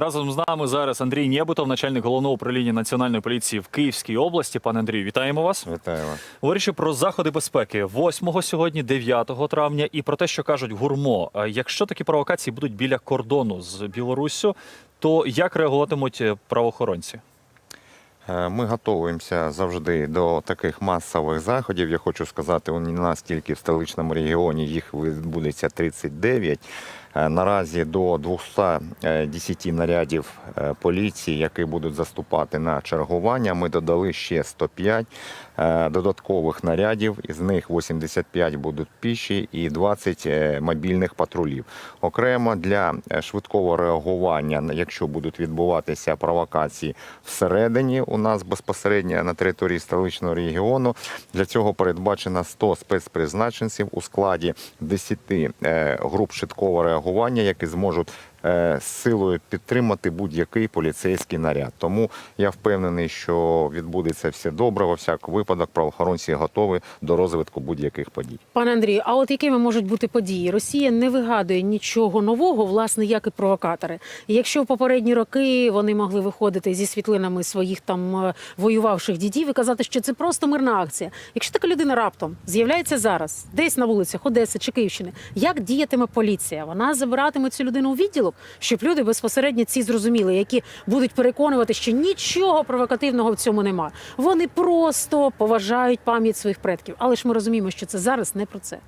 Разом з нами зараз Андрій Нєбутов, начальник головного управління національної поліції в Київській області. Пане Андрію, вітаємо вас. Вітаю вас. Говорячи про заходи безпеки 8 сьогодні, 9 травня, і про те, що кажуть гурмо. Якщо такі провокації будуть біля кордону з Білоруссю, то як реагуватимуть е, правоохоронці? Е, Ми готуємося завжди до таких масових заходів. Я хочу сказати, у нас тільки в столичному регіоні їх відбудеться 39. Е, Наразі до 210 нарядів е, поліції, які будуть заступати на чергування. Ми додали ще 105 е, додаткових нарядів. Із них 85 будуть піші і 20 е, мобільних патрулів. Окремо для швидкого реагування, якщо будуть відбуватися провокації всередині, у нас безпосередньо на території столичного регіону. Для цього передбачено 100 спецпризначенців у складі 10 е, груп швидкого реагування, які зможуть з силою підтримати будь-який поліцейський наряд. Тому я впевнений, що відбудеться все добре. Во всяк випадок правоохоронці готові до розвитку будь-яких подій. Пане Андрію, а от якими можуть бути події? Росія не вигадує нічого нового, власне, як і провокатори. Якщо в попередні роки вони могли виходити зі світлинами своїх там е, воювавших дідів і казати, що це просто мирна акція. Якщо така людина раптом з'являється зараз, десь на вулицях Одеси чи Київщини, як діятиме поліція? Вона забиратиме цю людину у відділок, щоб люди безпосередньо ці зрозуміли, які будуть переконувати, що нічого провокативного в цьому нема. Вони просто поважають пам'ять своїх предків. Але ж ми розуміємо, що це зараз не про це.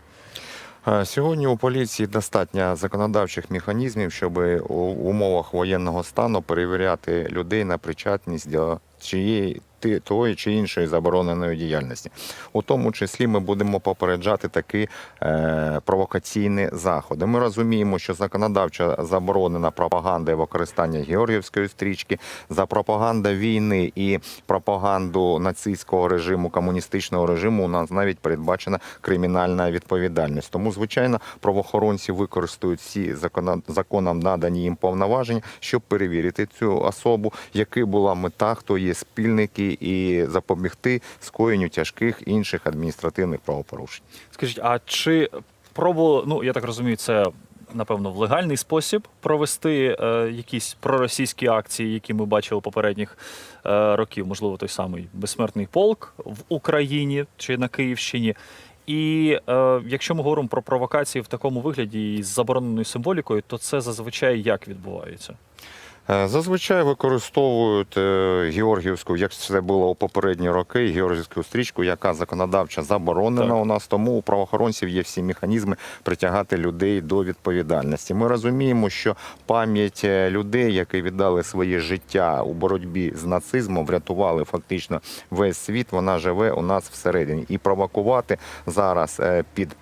Сьогодні у поліції достатньо законодавчих механізмів, щоб у умовах воєнного стану перевіряти людей на причетність до чиєї тої чи іншої забороненої діяльності. У тому числі ми будемо попереджати такі е, провокаційні заходи. Ми розуміємо, що законодавчо заборонена пропаганда і використання георгіївської стрічки за пропаганду війни і пропаганду нацистського режиму, комуністичного режиму. У нас навіть передбачена кримінальна відповідальність. Тому, звичайно, правоохоронці використають всі законом надані їм повноваження, щоб перевірити цю особу, яка була мета, хто є спільники, і запобігти скоєнню тяжких інших адміністративних правопорушень. Скажіть, а чи пробували, ну я так розумію, це напевно в легальний спосіб провести е, якісь проросійські акції, які ми бачили попередніх е, років, можливо, той самий безсмертний полк в Україні чи на Київщині. І е, якщо ми говоримо про провокації в такому вигляді і з забороненою символікою, то це зазвичай як відбувається? Е, Зазвичай використовують е, георгіївську, як це було у попередні роки, георгіївську стрічку, яка законодавчо заборонена Так. у нас. Тому у правоохоронців є всі механізми притягати людей до відповідальності. Ми розуміємо, що пам'ять е, людей, які віддали своє життя у боротьбі з нацизмом, врятували фактично весь світ. Вона живе у нас всередині і провокувати зараз під.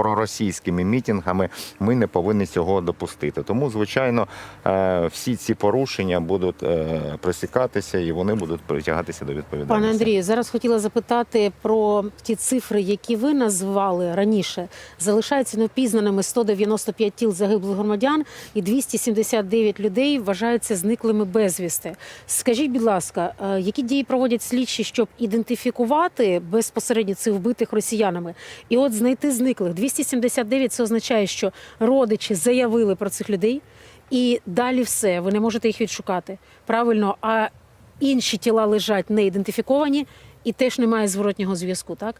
Проросійськими мітингами ми не повинні цього допустити. Тому, звичайно, е, всі ці порушення будуть е, пресікатися і вони будуть притягатися до відповідальності. Пане Андрію, зараз хотіла запитати про ті цифри, які ви назвали раніше. Залишаються невпізнаними 195 тіл загиблих громадян і 279 людей вважаються зниклими безвісти. Скажіть, будь ласка, е, які дії проводять слідчі, щоб ідентифікувати безпосередньо цих вбитих росіянами? І от знайти зниклих 279 – це означає, що родичі заявили про цих людей, і далі все. Ви не можете їх відшукати. Правильно, а інші тіла лежать не ідентифіковані і теж немає зворотнього зв'язку. Так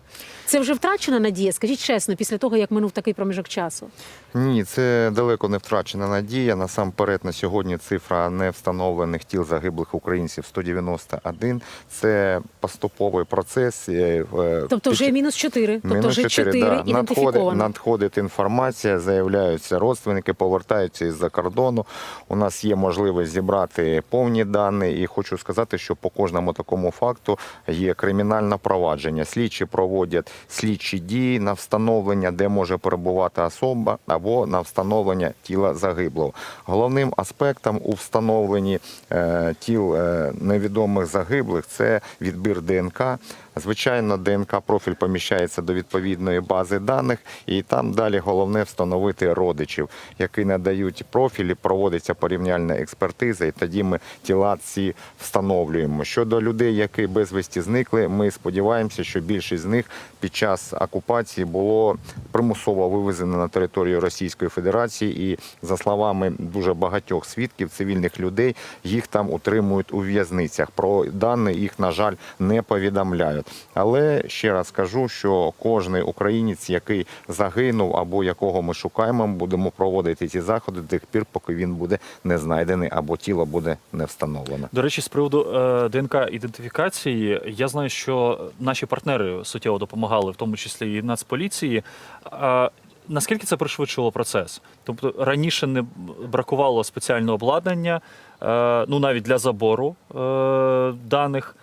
це вже втрачена надія. Скажіть чесно, після того як минув такий проміжок часу. Ні, це далеко не втрачена надія. Насамперед, на сьогодні цифра невстановлених тіл загиблих українців 191. Це поступовий процес. е, Тобто вже мінус 4, тобто вже 4 чотири, да. надходить, ідентифіковано. надходить інформація, заявляються родственники, повертаються із-за кордону. У нас є можливість зібрати повні дані, і хочу сказати, що по кожному такому факту є кримінальне провадження. Слідчі проводять слідчі дії на встановлення, де може перебувати особа, або на встановлення тіла загиблого. Головним аспектом у встановленні е, тіл е, невідомих загиблих це відбір ДНК. Звичайно, ДНК профіль поміщається до відповідної бази даних, і там далі головне встановити родичів, які надають профілі, проводиться порівняльна експертиза, і тоді ми тіла ці встановлюємо. Щодо людей, які безвісті зникли, ми сподіваємося, що більшість з них під час окупації було примусово вивезено на територію Російської Федерації, і за словами дуже багатьох свідків, цивільних людей, їх там утримують у в'язницях. Про дані їх, на жаль, не повідомляють. Але ще раз кажу, що кожний українець, який загинув або якого ми шукаємо, будемо проводити ці заходи до тих пір, поки він буде не знайдений або тіло буде не встановлено. До речі, з приводу е, ДНК ідентифікації, я знаю, що наші партнери суттєво допомагали, в тому числі і Нацполіції. А наскільки це пришвидшило процес? Тобто раніше не бракувало спеціального обладнання, е, ну навіть для забору е, даних.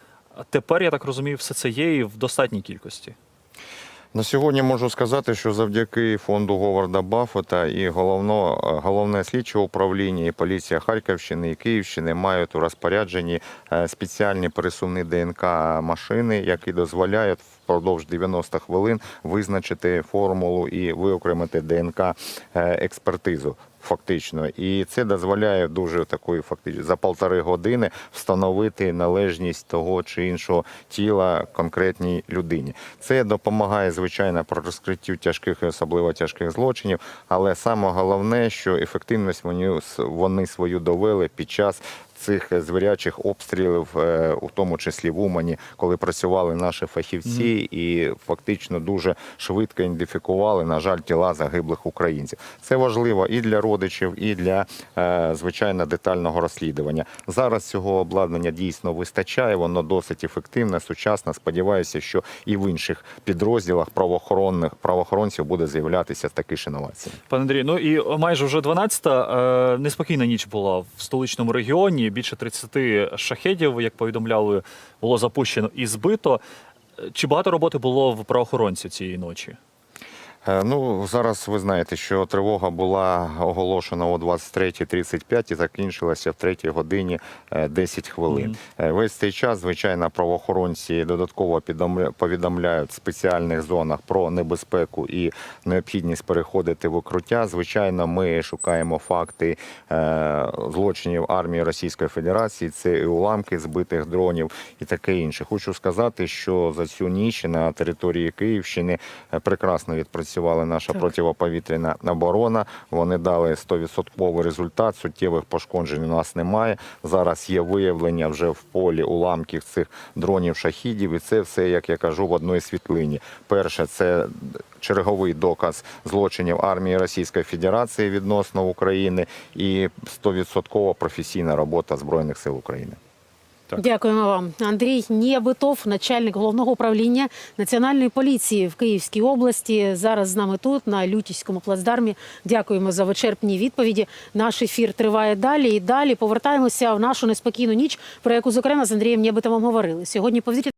Тепер, я так розумію, все це є і в достатній кількості. На сьогодні можу сказати, що завдяки фонду Говарда Баффета і головно, головне слідче управління, і поліція Харківщини і Київщини мають у розпорядженні е, спеціальні пересувні ДНК машини, які дозволяють впродовж 90 хвилин визначити формулу і виокремити ДНК е, експертизу. Фактично, і це дозволяє дуже такої фактично за полтори години встановити належність того чи іншого тіла конкретній людині. Це допомагає звичайно при розкриттю тяжких і особливо тяжких злочинів. Але саме головне, що ефективність вони, вони свою довели під час цих звірячих обстрілів, е, у тому числі в Умані, коли працювали наші фахівці, і фактично дуже швидко ідентифікували, на жаль, тіла загиблих українців. Це важливо і для родичів, і для е, звичайно детального розслідування. Зараз цього обладнання дійсно вистачає. Воно досить ефективне, сучасне. Сподіваюся, що і в інших підрозділах правоохоронних правоохоронців буде з'являтися такі ж інновації. Пане Андрій, ну і майже вже 12-та. Е, неспокійна ніч була в столичному регіоні. Більше 30 шахедів, як повідомляли, було запущено і збито. Чи багато роботи було в правоохоронців цієї ночі? Е, Ну, зараз ви знаєте, що тривога була оголошена о 23.35 і закінчилася в 3 годині е, 10 хвилин. Е, Весь цей час, звичайно, правоохоронці додатково повідомляють в спеціальних зонах про небезпеку і необхідність переходити в укриття. Звичайно, ми шукаємо факти е, злочинів армії Російської Федерації. Це і уламки збитих дронів і таке інше. Хочу сказати, що за цю ніч на території Київщини е, прекрасно відпрацювала наша Так. противоповітряна оборона. Вони дали 100% результат. Суттєвих пошкоджень у нас немає. Зараз є виявлення вже в полі уламків цих дронів шахідів, і це все, як я кажу, в одній світлині. Перше, це черговий доказ злочинів армії Російської Федерації відносно України і 100% професійна робота Збройних сил України. Так. Дякуємо вам. Андрій Ніябитов, начальник головного управління національної поліції в Київській області. Зараз з нами тут, на Лютівському плацдармі. Дякуємо за вичерпні відповіді. Наш ефір триває далі і далі. Повертаємося в нашу неспокійну ніч, про яку зокрема з Андрієм Нєбитовим говорили. Сьогодні повітря.